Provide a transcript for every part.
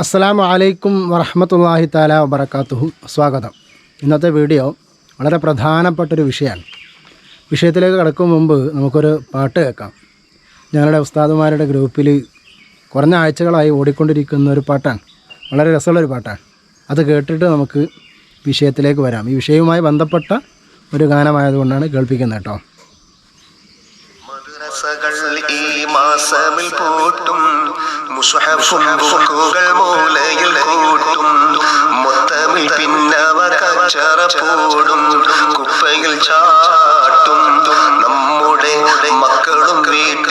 അസ്സലാമു അലൈക്കും വറഹമത്തല്ലാഹി താല വബർക്കാത്തുഹു സ്വാഗതം. ഇന്നത്തെ വീഡിയോ വളരെ പ്രധാനപ്പെട്ടൊരു വിഷയമാണ്. വിഷയത്തിലേക്ക് കടക്കും മുമ്പ് നമുക്കൊരു പാട്ട് കേൾക്കാം. ഞങ്ങളുടെ ഉസ്താദുമാരുടെ ഗ്രൂപ്പിൽ കുറഞ്ഞ ആഴ്ചകളായി ഓടിക്കൊണ്ടിരിക്കുന്ന ഒരു പാട്ടാണ്. വളരെ രസമുള്ളൊരു പാട്ടാണ്. അത് കേട്ടിട്ട് നമുക്ക് വിഷയത്തിലേക്ക് വരാം. ഈ വിഷയവുമായി ബന്ധപ്പെട്ട ഒരു ഗാനമായതുകൊണ്ടാണ് കേൾപ്പിക്കുന്നത് കേട്ടോ മദ്രസകൾ ഈ മാസമിൽ പോട്ടും. മുസ്ഹഫും ബുക്കുകൾ മൂലയിൽ കൂട്ടും. മൊത്തമിൽ പിന്നവ കച്ചറ പൂടും കുപ്പയിൽ ചാട്ടും. നമ്മുടെ മക്കളും വീട്ടിൽ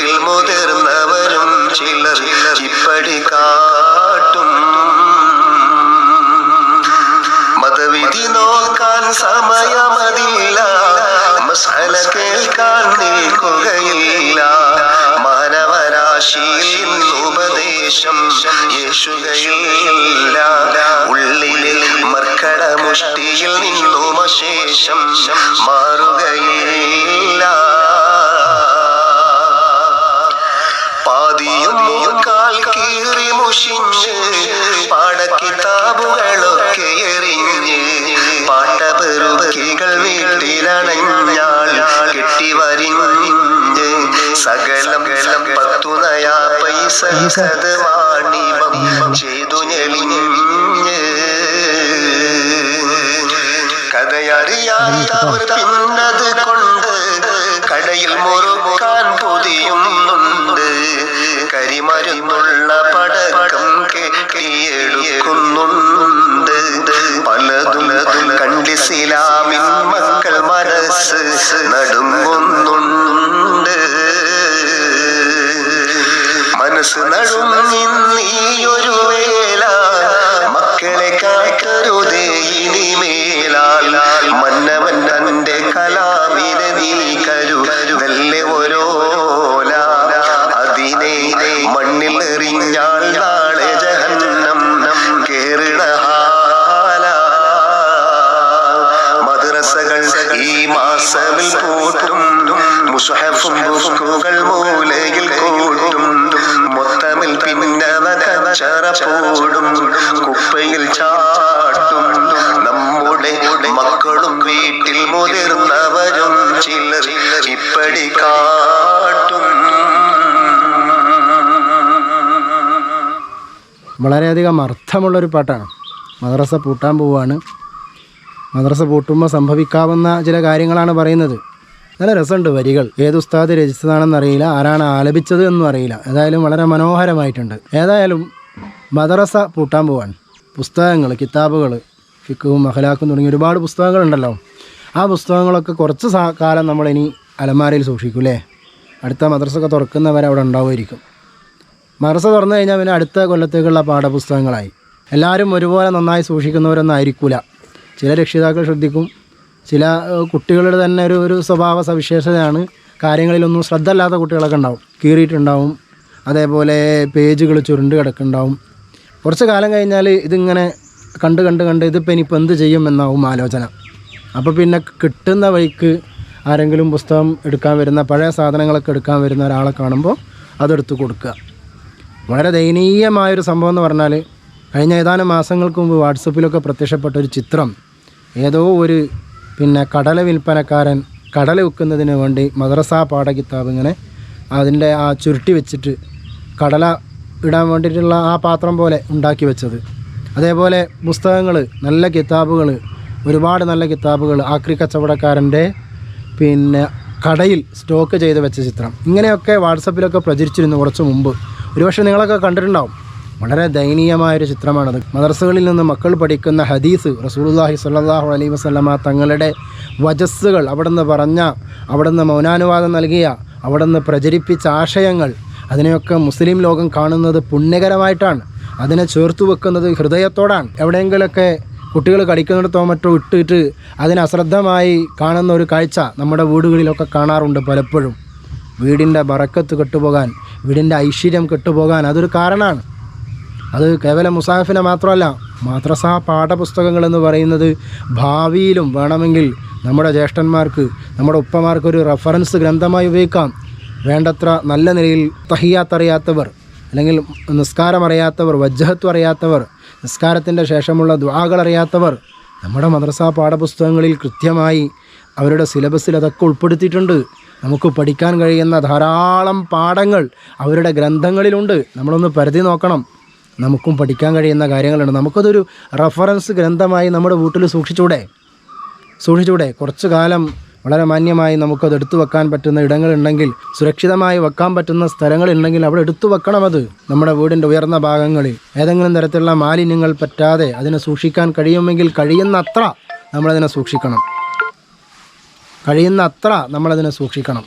യേശുകയില്ല ഉള്ളിലെ മർക്കട മുഷ്ടിയിൽ നിന്നും അശേഷം മാറുകയില്ല. പാതിയൊന്നും കാൽ കീറി മുഷിഞ്ഞ് പാടക്കിതാബുകളൊക്കെ എറിഞ്ഞ് പാട്ടപെറുകികൾ വീട്ടിലണഞ്ഞാൾ കെട്ടി വരിഞ്ഞ് സകലം പത്തു നയാ പൈസ സത് വാണിഭം ചെയ്തു ഞെളിഞ്ഞ് കഥയറിയാത്തവർ പിന്നത് കൊണ്ട് കടയിൽ മുറുക്കാൻ പൊതിയുന്നുണ്ട് കരിമരുന്നുള്ള പടക്കം കെട്ടിയെടുക്കുന്നുണ്ട് പലതും കണ്ടിസിലാമിൻ മക്കൾ മനസ്സ്. നടുങ്ങുന്നുണ്ട് ഈ മാസമിൽ പൂട്ടും മുസ്ഹഫും ബുക്കുകൾ മൂലയിൽ കൂട്ടും മൊത്തമിൽ പിന്നവ കച്ചറ പോടും കുപ്പയിൽ ചാട്ടും നമ്മുടെ മക്കളും വീട്ടിൽ മുതിർന്നവരും ചിലർ ഇപ്പടി കാട്ടും. വളരെയധികം അർത്ഥമുള്ളൊരു പാട്ടാണ്. മദ്രസ പൂട്ടാൻ പോവുകയാണ് മദ്രസ പൂട്ടുമ്പോൾ സംഭവിക്കാവുന്ന ചില കാര്യങ്ങളാണ് പറയുന്നത്. നല്ല രസമുണ്ട് വരികൾ. ഏത് ഉസ്താദ് രചിച്ചതാണെന്ന് അറിയില്ല ആരാണ് ആലപിച്ചത് എന്നും അറിയില്ല. ഏതായാലും വളരെ മനോഹരമായിട്ടുണ്ട്. ഏതായാലും മദ്രസ പൂട്ടാൻ പോവാൻ പുസ്തകങ്ങൾ കിതാബുകൾ ഫിക്കും മഹലാക്കും തുടങ്ങിയ ഒരുപാട് പുസ്തകങ്ങളുണ്ടല്ലോ. ആ പുസ്തകങ്ങളൊക്കെ കുറച്ച് കാലം നമ്മളിനി അലമാരയിൽ സൂക്ഷിക്കും അല്ലേ? അടുത്ത മദ്രസൊക്കെ തുറക്കുന്നവരെ അവിടെ ഉണ്ടാവുമായിരിക്കും. മദ്രസ തുറന്നു കഴിഞ്ഞാൽ പിന്നെ അടുത്ത കൊല്ലത്തേക്കുള്ള പാഠപുസ്തകങ്ങളായി. എല്ലാവരും ഒരുപോലെ നന്നായി സൂക്ഷിക്കുന്നവരൊന്നും ആയിരിക്കില്ല ചില രക്ഷിതാക്കൾ ശ്രദ്ധിക്കും. ചില കുട്ടികളുടെ തന്നെ ഒരു ഒരു സ്വഭാവ സവിശേഷതയാണ് കാര്യങ്ങളിലൊന്നും ശ്രദ്ധ അല്ലാത്ത കുട്ടികളൊക്കെ ഉണ്ടാവും. കീറിയിട്ടുണ്ടാവും. അതേപോലെ പേജുകൾ ചുരുണ്ട് കിടക്കുന്നുണ്ടാവും. കുറച്ച് കാലം കഴിഞ്ഞാൽ ഇതിങ്ങനെ കണ്ട് കണ്ട് കണ്ട് ഇതിപ്പോൾ ഇനിയിപ്പോൾ എന്ത് ചെയ്യും എന്നാവും ആലോചന. അപ്പോൾ പിന്നെ കിട്ടുന്ന വഴിക്ക് ആരെങ്കിലും പുസ്തകം എടുക്കാൻ വരുന്ന പഴയ സാധനങ്ങളൊക്കെ എടുക്കാൻ വരുന്ന ഒരാളെ കാണുമ്പോൾ അതെടുത്ത് കൊടുക്കുക. വളരെ ദയനീയമായൊരു സംഭവം എന്ന് പറഞ്ഞാൽ കഴിഞ്ഞ ഏതാനും മാസങ്ങൾക്ക് മുമ്പ് വാട്സപ്പിലൊക്കെ പ്രത്യക്ഷപ്പെട്ട ഒരു ചിത്രം ഏതോ ഒരു പിന്നെ കടല വിൽപ്പനക്കാരൻ കടല വിൽക്കുന്നതിന് വേണ്ടി മദ്രസ പാഠകിതാബ് ഇങ്ങനെ അതിന്റെ ആ ചുരുട്ടി വെച്ചിട്ട് കടല ഇടാൻ വേണ്ടിയിട്ടുള്ള ആ പാത്രം പോലെ ഉണ്ടാക്കി വെച്ചത്. അതേപോലെ പുസ്തകങ്ങൾ നല്ല കിതാബുകൾ ഒരുപാട് നല്ല കിതാബുകൾ ആക്രി കച്ചവടക്കാരന്റെ പിന്നെ കടയിൽ സ്റ്റോക്ക് ചെയ്ത് വെച്ച ചിത്രം. ഇങ്ങനെയൊക്കെ വാട്സപ്പിലൊക്കെ പ്രചരിച്ചിരുന്നു കുറച്ച് മുമ്പ്. ഒരുപക്ഷെ നിങ്ങളൊക്കെ കണ്ടിട്ടുണ്ടാവും. വളരെ ദയനീയമായൊരു ചിത്രമാണത്. മദർസകളിൽ നിന്ന് മക്കൾ പഠിക്കുന്ന ഹദീസ് റസൂലുള്ളാഹി സ്വല്ലല്ലാഹു അലൈ വസ്ലമ തങ്ങളുടെ വജസ്സുകൾ അവിടുന്ന് പറഞ്ഞ അവിടുന്ന് മൗനാനുവാദം നൽകിയ അവിടുന്ന് പ്രചരിപ്പിച്ച ആശയങ്ങൾ അതിനെയൊക്കെ മുസ്ലിം ലോകം കാണുന്നത് പുണ്യകരമായിട്ടാണ്. അതിനെ ചേർത്ത് വെക്കുന്നത് ഹൃദയത്തോടാണ്. എവിടെയെങ്കിലൊക്കെ കുട്ടികൾ കളിക്കുന്നിടത്തോ മറ്റോ ഇട്ടിട്ട് അതിനെ അശ്രദ്ധമായി കാണുന്ന ഒരു കാഴ്ച നമ്മുടെ വീടുകളിലൊക്കെ കാണാറുണ്ട് പലപ്പോഴും. വീടിന്റെ ബറക്കത്ത് കെട്ടുപോകാൻ വീടിന്റെ ഐശ്വര്യം കെട്ടുപോകാൻ അതൊരു കാരണമാണ്. അത് കേവലം മുസാഫിനെ മാത്രമല്ല മാദ്രസ പാഠപുസ്തകങ്ങൾ എന്ന് പറയുന്നത് ഭാവിയിലും വേണമെങ്കിൽ നമ്മുടെ ജ്യേഷ്ഠന്മാർക്ക് നമ്മുടെ ഉപ്പമാർക്ക് ഒരു റെഫറൻസ് ഗ്രന്ഥമായി ഉപയോഗിക്കാം. വേണ്ടത്ര നല്ല നിലയിൽ തഹിയാത്തറിയാത്തവർ അല്ലെങ്കിൽ നിസ്കാരം അറിയാത്തവർ വജ്ജഹത്വം അറിയാത്തവർ നിസ്കാരത്തിന്റെ ശേഷമുള്ള ദ്വാകൾ അറിയാത്തവർ നമ്മുടെ മദ്രസ പാഠപുസ്തകങ്ങളിൽ കൃത്യമായി അവരുടെ സിലബസിൽ അതൊക്കെ ഉൾപ്പെടുത്തിയിട്ടുണ്ട്. നമുക്ക് പഠിക്കാൻ കഴിയുന്ന ധാരാളം പാഠങ്ങൾ അവരുടെ ഗ്രന്ഥങ്ങളിലുണ്ട്. നമ്മളൊന്ന് പരിധി നോക്കണം. നമുക്കും പഠിക്കാൻ കഴിയുന്ന കാര്യങ്ങളുണ്ട്. നമുക്കതൊരു റഫറൻസ് ഗ്രന്ഥമായി നമ്മുടെ വീട്ടിൽ സൂക്ഷിച്ചൂടെ? സൂക്ഷിച്ചൂടെ? കുറച്ചു കാലം വളരെ മാന്യമായി നമുക്കത് എടുത്തു വെക്കാൻ പറ്റുന്ന ഇടങ്ങളുണ്ടെങ്കിൽ സുരക്ഷിതമായി വെക്കാൻ പറ്റുന്ന സ്ഥലങ്ങളുണ്ടെങ്കിൽ അവിടെ എടുത്തു വെക്കണം അത്. നമ്മുടെ വീടിന്റെ ഉയർന്ന ഭാഗങ്ങളിൽ ഏതെങ്കിലും തരത്തിലുള്ള മാലിന്യങ്ങൾ പറ്റാതെ അതിനെ സൂക്ഷിക്കാൻ കഴിയുമെങ്കിൽ കഴിയുന്നത്ര നമ്മളതിനെ സൂക്ഷിക്കണം. കഴിയുന്നത്ര നമ്മളതിനെ സൂക്ഷിക്കണം.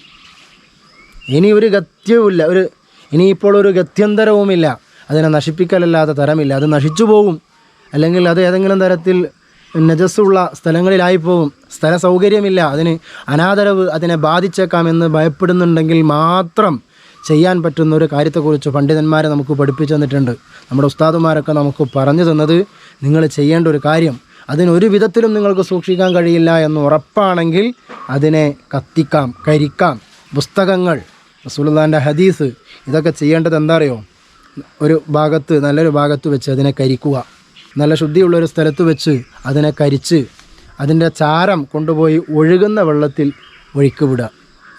ഇനി ഒരു ഗത്യവുമില്ല. ഒരു ഇനിയിപ്പോൾ ഒരു ഗത്യന്തരവുമില്ല. അതിനെ നശിപ്പിക്കലല്ലാത്ത തരമില്ല. അത് നശിച്ചു പോകും. അല്ലെങ്കിൽ അത് ഏതെങ്കിലും തരത്തിൽ നജസ്സുള്ള സ്ഥലങ്ങളിലായി പോകും സ്ഥല സൗകര്യമില്ല അതിന് അനാദരവ് അതിനെ ബാധിച്ചേക്കാം എന്ന് ഭയപ്പെടുന്നുണ്ടെങ്കിൽ മാത്രം ചെയ്യാൻ പറ്റുന്ന ഒരു കാര്യത്തെക്കുറിച്ച് പണ്ഡിതന്മാരെ നമുക്ക് പഠിപ്പിച്ചു തന്നിട്ടുണ്ട്. നമ്മുടെ ഉസ്താദുമാരൊക്കെ നമുക്ക് പറഞ്ഞു തന്നത് നിങ്ങൾ ചെയ്യേണ്ട ഒരു കാര്യം. അതിനൊരു വിധത്തിലും നിങ്ങൾക്ക് സൂക്ഷിക്കാൻ കഴിയില്ല എന്ന് ഉറപ്പാണെങ്കിൽ അതിനെ കത്തിക്കാം കരിക്കാം. പുസ്തകങ്ങൾ റസൂലുള്ളാന്റെ ഹദീസ് ഇതൊക്കെ ചെയ്യേണ്ടത് എന്താ അറിയോ? ഒരു ഭാഗത്ത് നല്ലൊരു ഭാഗത്ത് വെച്ച് അതിനെ കരിക്കുക. നല്ല ശുദ്ധിയുള്ളൊരു സ്ഥലത്ത് വെച്ച് അതിനെ കരിച്ച് അതിന്റെ ചാരം കൊണ്ടുപോയി ഒഴുകുന്ന വെള്ളത്തിൽ ഒഴുക്കി വിടുക.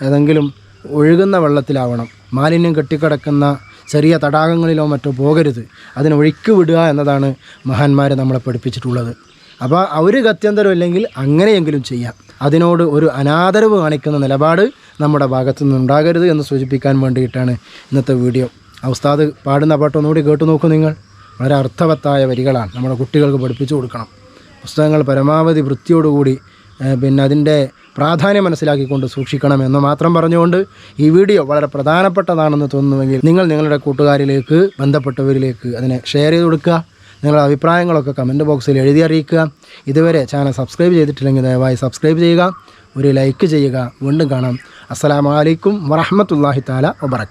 ഏതെങ്കിലും ഒഴുകുന്ന വെള്ളത്തിലാവണം. മാലിന്യം കെട്ടിക്കിടക്കുന്ന ചെറിയ തടാകങ്ങളിലോ മറ്റോ പോകരുത്. അതിനെ ഒഴുക്കി വിടുക എന്നതാണ് മഹാന്മാർ നമ്മളെ പഠിപ്പിച്ചിട്ടുള്ളത്. അപ്പോൾ ഒരു ഗത്യന്തരം ഇല്ലെങ്കിൽ അങ്ങനെയെങ്കിലും ചെയ്യാം. അതിനോട് ഒരു അനാദരവ് കാണിക്കുന്ന നിലപാട് നമ്മുടെ ഭാഗത്തു നിന്നുണ്ടാകരുത് എന്ന് സൂചിപ്പിക്കാൻ വേണ്ടിയിട്ടാണ് ഇന്നത്തെ വീഡിയോ. ആ ഉസ്താദ് പാടുന്ന പാട്ട് ഒന്നുകൂടി കേട്ടു നോക്കൂ നിങ്ങൾ. വളരെ അർത്ഥവത്തായ വരികളാണ് നമ്മുടെ കുട്ടികൾക്ക് പഠിപ്പിച്ചു കൊടുക്കണം. പുസ്തകങ്ങൾ പരമാവധി വൃത്തിയോടുകൂടി പിന്നെ അതിന്റെ പ്രാധാന്യം മനസ്സിലാക്കിക്കൊണ്ട് സൂക്ഷിക്കണം എന്ന് മാത്രം പറഞ്ഞുകൊണ്ട് ഈ വീഡിയോ വളരെ പ്രധാനപ്പെട്ടതാണെന്ന് തോന്നുന്നുവെങ്കിൽ നിങ്ങൾ നിങ്ങളുടെ കൂട്ടുകാരിലേക്ക് ബന്ധപ്പെട്ടവരിലേക്ക് അതിനെ ഷെയർ ചെയ്ത് കൊടുക്കുക. നിങ്ങളുടെ അഭിപ്രായങ്ങളൊക്കെ കമന്റ് ബോക്സിൽ എഴുതി അറിയിക്കുക. ഇതുവരെ ചാനൽ സബ്സ്ക്രൈബ് ചെയ്തിട്ടില്ലെങ്കിൽ ദയവായി സബ്സ്ക്രൈബ് ചെയ്യുക. ഒരു ലൈക്ക് ചെയ്യുക. വീണ്ടും കാണാം. അസ്സലാമു അലൈക്കും വറഹ്മത്തുള്ളാഹി താല വബറകാതുഹു.